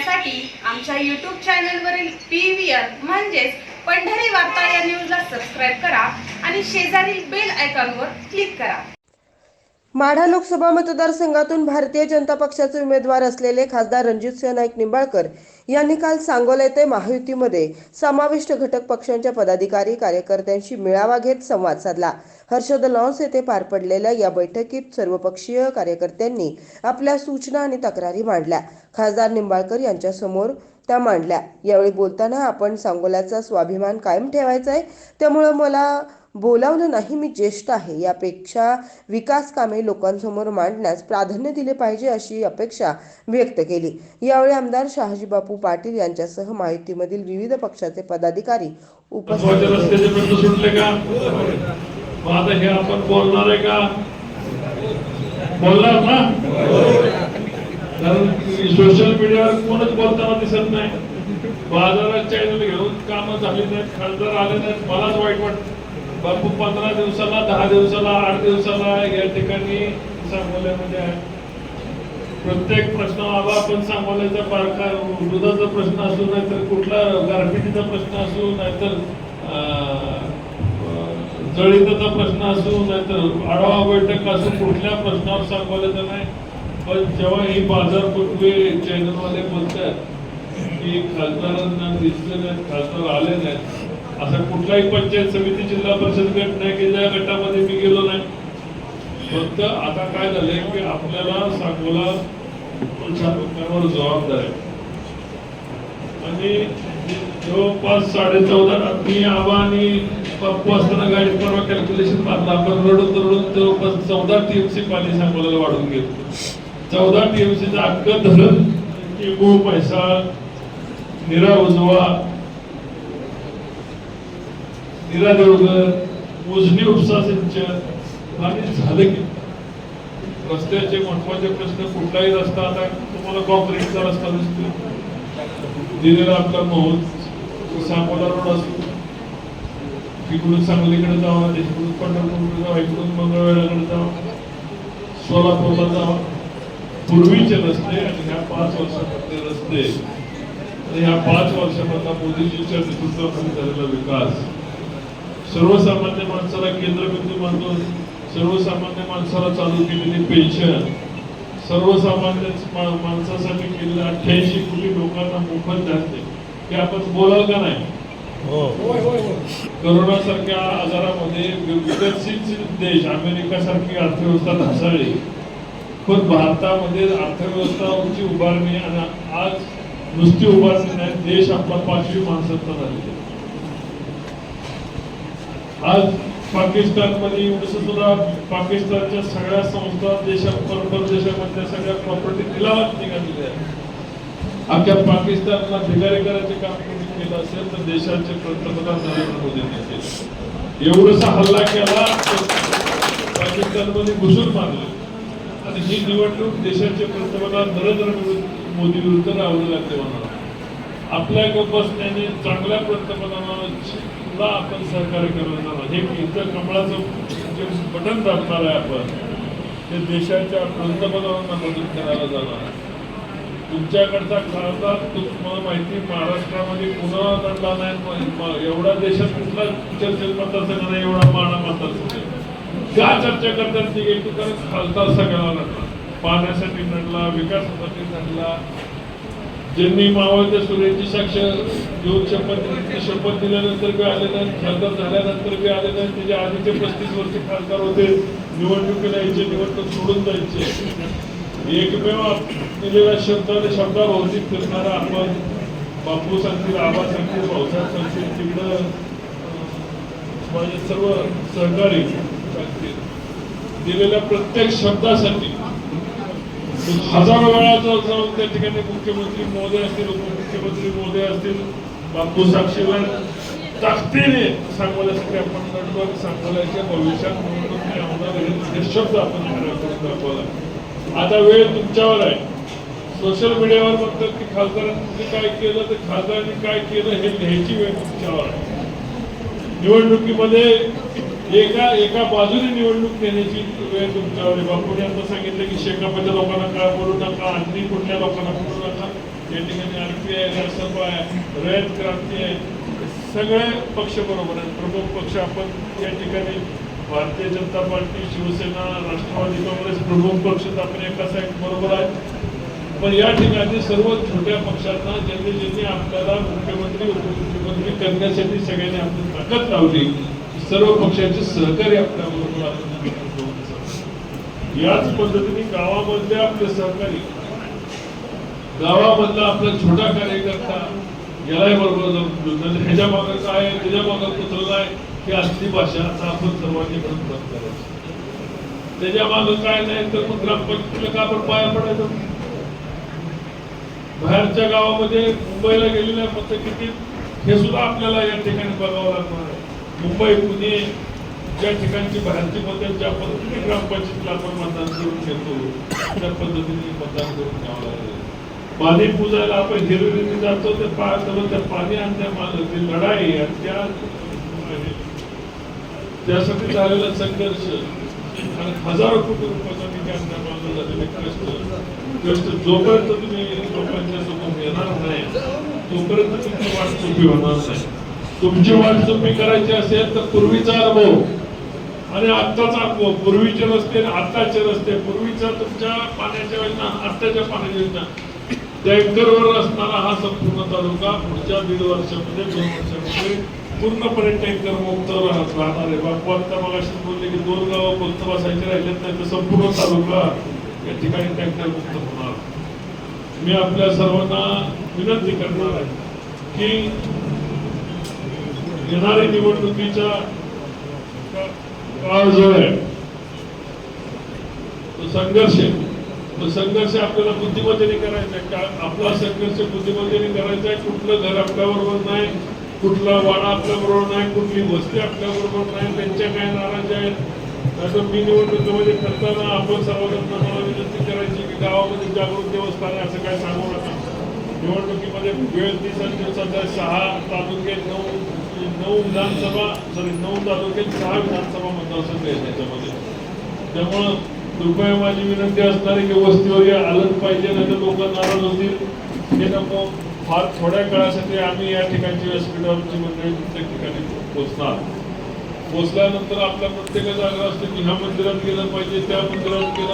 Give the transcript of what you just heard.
पाहण्यासाठी आमच्या यूट्यूब चॅनलवरील पी व्ही आर म्हणजेच पंढरी वार्ता या न्यूजला सबस्क्राईब करा आणि शेजारील बेल आयकॉनवर क्लिक करा. माढा लोकसभा मतदारसंघातून भारतीय जनता पक्षाचे उमेदवार असलेले खासदार रणजितसिंह नाईक निंबाळकर यांनी काल सांगोला येथे महायुतीमध्ये समाविष्ट घटक पक्षांच्या पदाधिकारी कार्यकर्त्यांशी मेळावा घेत संवाद साधला. हर्षद लॉन्स येथे पार पडलेल्या या बैठकीत सर्वपक्षीय कार्यकर्त्यांनी आपल्या सूचना आणि तक्रारी मांडल्या. खासदार निंबाळकर यांच्यासमोर त्या मांडल्या. यावेळी बोलताना आपण सांगोल्याचा स्वाभिमान कायम ठेवायचा आहे. त्यामुळं मला बोलावलं नाही मी ज्येष्ठ आहे. यापेक्षा विकास कामे लोकांसमोर मांडण्यास प्राधान्य दिले पाहिजे अशी अपेक्षा व्यक्त केली. यावेळी आमदार शहाजी बापू पाटील यांच्यासह माहितीमधील विविध पक्षाचे पदाधिकारी उपस्थित हे आपण बोलणार आहे का? बोलणार ना? कारण सोशल मीडियावर कोणच बोलताना दिसत नाही. बाजारात चॅनल घेऊन कामं झाली नाहीत खासदार आले नाहीत मलाच वाईट वाटत. भरपूर पंधरा दिवसाला दहा दिवसाला आठ दिवसाला या ठिकाणी सांगोल्यामध्ये आहे. प्रत्येक प्रश्न बाबा आपण सांगोल्याचा बारका दुधाचा प्रश्न असू नाहीतर कुठला गारपिटीचा प्रश्न असू नाहीतर जळीताचा प्रश्न असू नाहीतर आढावा बैठक असू कुठल्या प्रश्नावर सांगोल्याचा नाही. पण जेव्हा ही बाजारपूर्वी चॅनलवाले बोलतात की खासदारांना दिसले नाहीत खासदार आले नाहीत असं कुठलाही पंचायत समिती जिल्हा परिषद गट नाही गेल्या गटामध्ये मी गेलो नाही. फक्त आता काय झालंय की आपल्याला सांगोला लोकांवर जबाबदार आहे. आणि जवळपास साडे चौदा मी आबा आणि पप्पू असताना गाडी परवा कॅल्क्युलेशन मारलं. आपण रडून रडून जवळपास चौदा टीएमसी पाणी सांगोला वाढून गेलो. चौदा टीएमसीचा अक्क धरण टिंबू पैसा निरा उजवा निरा देवघर उजनी उपसा सिंचन आणि झालं की रस्त्याचे महत्त्वाचे प्रश्न कुठलाही रस्ता आता तुम्हाला कॉन्क्रीटचा रस्ता दिसतो दिलेला आपला महोत सांगोला रोड असतो. इकडून सांगलीकडे जावा इकडून पंढरपूरकडे जावा इकडून मंगळवेळाकडे जावा सोलापूरला जावा. पूर्वीचे रस्ते आणि ह्या पाच वर्षामधले रस्ते आणि ह्या पाच वर्षामधला मोदीजींच्या नेतृत्वाखाली झालेला विकास सर्वसामान्य माणसाला केंद्रबिंदू मानतो सर्वसामान्य माणसाला चालू केलेली पेन्शन सर्वसामान्य माणसासाठी केलेलं अठ्ठ्याऐंशी कोटी लोकांना मोफत धान्य हे आपण बोलाल का नाही? करोना सारख्या आजारामध्ये विकसित देश अमेरिका सारखी अर्थव्यवस्था ढासळली. पण भारतामध्ये अर्थव्यवस्थाची उभारणी आणि आज नुसती उभारणी नाही देश आपला पाचवी झालेला आहे. आज पाकिस्तानमध्ये एवढंसं सुद्धा पाकिस्तानच्या सगळ्या संस्था देशा परदेशामधल्या सगळ्या प्रॉपर्टी निलावात निघालेल्या आहेत. अख्ख्या पाकिस्तानला भिकारी करायचे काम कोणी केलं असेल तर देशाचे पंतप्रधान नरेंद्र मोदींनी केलं. एवढसा हल्ला केला पाकिस्तानमध्ये घुसून मारलं. आणि ही निवडणूक देशाचे पंतप्रधान नरेंद्र मोदी विरुद्ध राहुल लागते म्हणून आपल्या गप्प बसण्याने चांगल्या सुद्धा आपण सहकार्य करत करणार हे इथं कमळाचं जे बटन दाबणार आहे आपण ते देशाच्या पंतप्रधानांना मदत करायला जाणार. तुमच्याकडचा खासदार तुम्हाला माहिती महाराष्ट्रामध्ये पुन्हा लढला नाही एवढा देशात कुठला चर्चेत मतदारसंघ नाही एवढा माणा मतदारसंघ का चर्चा करतात ती? एक कारण खासदार सगळ्याला लढला पाण्यासाठी लढला विकासासाठी लढला ज्यांनी मावळत्या सूर्याची साक्ष घेऊन शपथ शपथ दिल्यानंतर बी आले नाही खासदार झाल्यानंतर बी आले नाही त्याच्या आधीचे पस्तीस वर्ष खासदार होते निवडणुकीला यायचे निवडणूक सोडून जायचे. एकमेव दिलेल्या शब्दाने शब्दाभोवती फिरणारा आपण बापू सांगतील आबा सांगतील भाऊसाहेब सांगतील तिकडं माझे सर्व सहकारी सांगतील. दिलेल्या प्रत्येक शब्दासाठी हजारो वेळा जर जाऊन त्या ठिकाणी मुख्यमंत्री महोदय असतील उपमुख्यमंत्री महोदय असतील बापू साक्षीला ताकदीने सांगण्यासाठी आपण लढलो आणि सांगोल्याच्या भविष्यात निवडणूक हे हे- शब्द आपण दाखवला. आता वेळ तुमच्यावर आहे. सोशल मीडियावर म्हणतात की खासदारांनी काय केलं तर खासदारांनी काय केलं हे लिहायची वेळ तुमच्यावर आहे. निवडणुकीमध्ये एका एका बाजूने निवडणूक घेण्याची वेळ तुमच्यावर आहे. बापूने आता सांगितलं की शेकापाच्या लोकांना काय बोलू नका अन्य कुठल्या लोकांना बोलू नका. या ठिकाणी आरपीआय रासप आहे रयत क्रांती आहे. सगळे पक्ष बरोबर आहेत. प्रमुख पक्ष आपण या ठिकाणी भारतीय जनता पार्टी शिवसेना राष्ट्रवादी काँग्रेस प्रमुख पक्ष तर आपण एका साईड बरोबर आहे. पण या ठिकाणी सर्व छोट्या पक्षांना ज्यांनी ज्यांनी आपल्याला मुख्यमंत्री उपमुख्यमंत्री करण्यासाठी सगळ्यांनी आपली ताकद लावली सर्व पक्षाचे सहकार्य आपल्या बरोबर याच पद्धतीने गावामधले आपले सहकारी गावामधला आपला छोटा कार्यकर्ता यालाही बरोबर ह्याच्या मागं काय आहे त्याच्या मागं कुठलं आहे ही असली भाषा आता आपण सर्वांनी मिळून बंद करायची. त्याच्या मागं काय नाही तर मग ग्रामपंचायतीला का आपण पाया पडायचं? बाहेरच्या गावामध्ये मुंबईला गेलेल्या फक्त किती हे सुद्धा आपल्याला या ठिकाणी बघावं लागणार आहे. मुंबई पुणे ज्या ठिकाणची बाहेरची मतं ज्या पद्धतीने ग्रामपंचायतीला आपण मतदान करून घेतो. त्या पद्धतीने मतदान करून घ्यावं लागेल. पाणी पुजायला आपण हिरविरीने जातो ते पाहतो त्या पाणी आणि त्या लढाई आणि त्या त्यासाठी झालेला संघर्ष. आणि हजारो कोटी रुपयाचा निधी बाजूला झालेले कष्ट कष्ट जोपर्यंत तुम्ही लोकांच्या समोर येणार नाही तोपर्यंत तुमची वाट सोपी होणार नाही. तुमची वाट सोपी करायची असेल तर पूर्वीचा अनुभव. आणि आत्ताचा अनुभव पूर्वीचे रस्ते आणि आत्ताचे रस्ते. पूर्वीचा तुमच्या पाण्याच्या योजना आत्ताच्या पाण्याच्या योजना. टँकरवर असणारा हा संपूर्ण तालुका पुढच्या दीड वर्षामध्ये दोन वर्षामध्ये पूर्णपणे टँकर मुक्त राहत राहणार आहे. बापू आता मग बोलले की दोन गावं मुक्त बसायचे राहिलेत नाही तर संपूर्ण तालुका या ठिकाणी टँकर मुक्त होणार. मी आपल्या सर्वांना विनंती करणार आहे की येणाऱ्या निवडणुकीचा काळ जो आहे तो संघर्ष तो संघर्ष आपल्याला बुद्धिमत्तेने करायचा आहे. का आपला संघर्ष बुद्धिमत्तेने करायचा आहे. कुठलं घर आपल्याबरोबर नाही कुठला वाडा आपल्याबरोबर नाही कुठली वस्ती आपल्याबरोबर नाही त्यांच्या काय नाराज आहेत? असं मी निवडणुकीमध्ये करताना आपण सर्वांना मला विनंती करायची की गावामध्ये जागरूक देवस्थान आहे असं काय सांगू नका. निवडणुकीमध्ये वेळ तीस दिवसाचा सहा तालुक्यात नऊ नऊ विधानसभा सॉरी नऊ तालुक्यात सहा विधानसभा मतदारसंघ आहेत त्याच्यामध्ये. त्यामुळं कृपया माझी विनंती असणार आहे की वस्तीवर या आलंच पाहिजे नाही तर लोक नाराज होतील. हे नको. फार थोड्या काळासाठी आम्ही या ठिकाणची व्यासपीठावरची मंडळी प्रत्येक ठिकाणी पोचणार पोहोचल्यानंतर आपल्या प्रत्येकाचा आग्रह असतो की ह्या मंदिरात गेलं पाहिजे त्या मंदिरात गेलं